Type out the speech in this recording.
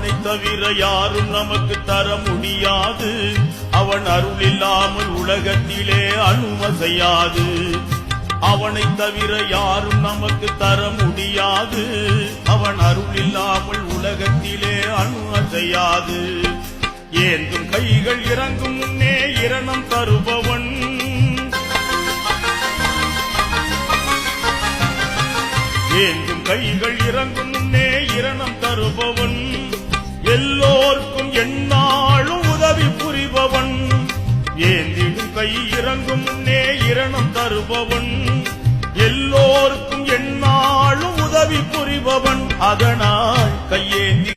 அவனை தவிர யாரும் நமக்கு தர முடியாது. அவன் அருள் இல்லாமல் உலகத்திலே அனுமசையாது. அவனை தவிர யாரும் நமக்கு தர முடியாது. அவன் அருள் இல்லாமல் உலகத்திலே அனுமசையாது. ஏந்தும் கைகள் இறங்கும் முன்னே இரணம் தருபவன். ஏந்தும் கைகள் இறங்கும் முன்னே இரணம் தருபவன். கை இறங்கும் முன்னே இரணம் தருபவன். எல்லோருக்கும் எந்நாளும் உதவி புரிபவன். அதனால் கையேந்தி